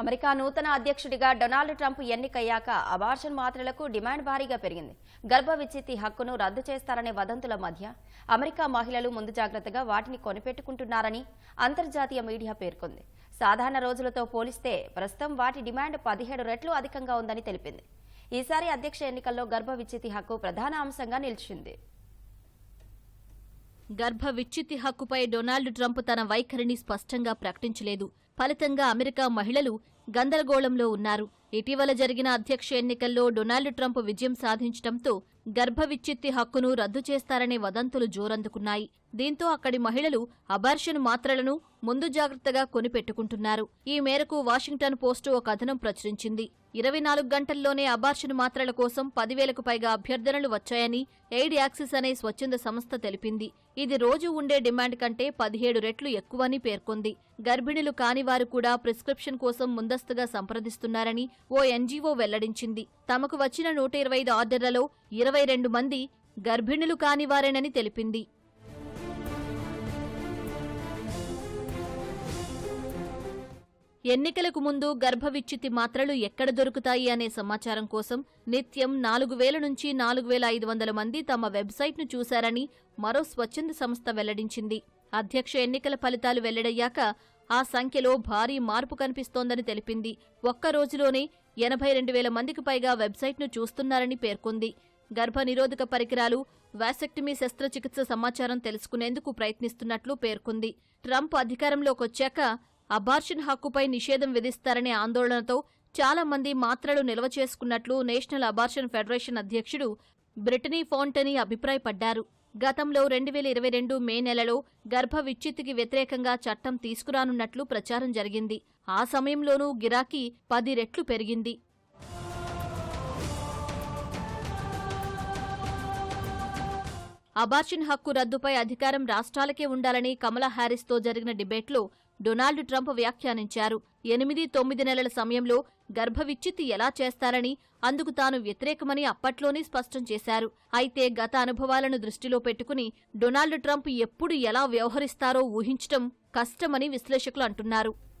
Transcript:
America నూతన అధ్యక్షుడిగా Donald Trump ఎన్నికయ్యాక అబార్షన్ మాత్రలకు డిమాండ్ భారీగా పెరిగింది. గర్భ విచ్చితి హక్కును రద్దు చేస్తారనే వదంతుల మధ్య అమెరికా మహిళలు ముందు జాగ్రత్తగా వాటిని కొనిపెట్టుకుంటున్నారని అంతర్జాతీయ మీడియా పేర్కొంది. సాధారణ రోజులతో పోలిస్తే ప్రస్తుతం వాటి డిమాండ్ పదిహేడు రెట్లు అధికంగా ఉందని తెలిపింది. ఈసారి అధ్యక్ష ఎన్నికల్లో గర్భ విచ్చితి హక్కు ప్రధాన అంశంగా నిలిచింది. గర్భ విచ్చితి హక్కుపై డొనాల్డ్ ట్రంప్ తన వైఖరిని స్పష్టంగా ప్రకటించలేదు. ఫలితంగా అమెరికా మహిళలు గందరగోళంలో ఉన్నారు. ఇటీవల జరిగిన అధ్యక్ష ఎన్నికల్లో డొనాల్డ్ ట్రంప్ విజయం సాధించడంతో గర్భవిచ్ఛిత్తి హక్కును రద్దు చేస్తారనే వదంతులు జోరందుకున్నాయి. దీంతో అక్కడి మహిళలు అబార్షన్ మాత్రలను ముందు జాగ్రత్తగా కొనిపెట్టుకుంటున్నారు. ఈ మేరకు వాషింగ్టన్ పోస్టు ఒక కథనం ప్రచురించింది. ఇరవై నాలుగు గంటల్లోనే అబార్షన్ మాత్రల కోసం పదివేలకు పైగా అభ్యర్థనలు వచ్చాయని ఎయిడ్ యాక్సిస్ అనే స్వచ్ఛంద సంస్థ తెలిపింది. ఇది రోజు ఉండే డిమాండ్ కంటే పదిహేడు రెట్లు ఎక్కువని పేర్కొంది. గర్భిణులు కాని వారు కూడా ప్రిస్క్రిప్షన్ కోసం ముందస్తుగా సంప్రదిస్తున్నారని ఓ ఎన్జీఓ వెల్లడించింది. తమకు వచ్చిన నూట ఇరవై ఐదు ఆర్డర్లలో ఇరవై రెండు మంది గర్భిణులు కానివారేనని తెలిపింది. ఎన్నికలకు ముందు గర్భ మాత్రలు ఎక్కడ దొరుకుతాయి అనే సమాచారం కోసం నిత్యం నాలుగు వేల నుంచి నాలుగు వేల ఐదు వందల మంది తమ వెబ్సైట్ను చూశారని మరో స్వచ్ఛంద సంస్థ వెల్లడించింది. అధ్యక్ష ఎన్నికల ఫలితాలు వెల్లడయ్యాక ఆ సంఖ్యలో భారీ మార్పు కనిపిస్తోందని తెలిపింది. ఒక్క రోజులోనే ఎనభై రెండు వేల మందికి పైగా వెబ్సైట్ను చూస్తున్నారని పేర్కొంది. గర్భ నిరోధక పరికరాలు వాసెక్టమీ శస్త్రచికిత్స సమాచారం తెలుసుకునేందుకు ప్రయత్నిస్తున్నట్లు పేర్కొంది. ట్రంప్ అధికారంలోకొచ్చాక అబార్షన్ హక్కుపై నిషేధం విధిస్తారనే ఆందోళనతో చాలా మంది మాత్రలు నిల్వ చేసుకున్నట్లు నేషనల్ అబార్షన్ ఫెడరేషన్ అధ్యక్షుడు బ్రిటనీ ఫౌంటనీ అభిప్రాయపడ్డారు. గతంలో రెండు వేల ఇరవై రెండు మే నెలలో గర్భ విచ్ఛిత్తికి వ్యతిరేకంగా చట్టం తీసుకురానున్నట్లు ప్రచారం జరిగింది. ఆ సమయంలోనూ గిరాకీ పది రెట్లు పెరిగింది. అబార్షన్ హక్కు రద్దుపై అధికారం రాష్ట్రాలకే ఉండాలని కమలా హ్యారిస్తో జరిగిన డిబేట్లో డొనాల్డ్ ట్రంప్ వ్యాఖ్యానించారు. ఎనిమిది తొమ్మిది నెలల సమయంలో గర్భ ఎలా చేస్తారని అందుకు తాను వ్యతిరేకమని అప్పట్లోనే స్పష్టం చేశారు. అయితే గత అనుభవాలను దృష్టిలో పెట్టుకుని డొనాల్డ్ ట్రంప్ ఎప్పుడు ఎలా వ్యవహరిస్తారో ఊహించటం కష్టమని విశ్లేషకులు అంటున్నారు.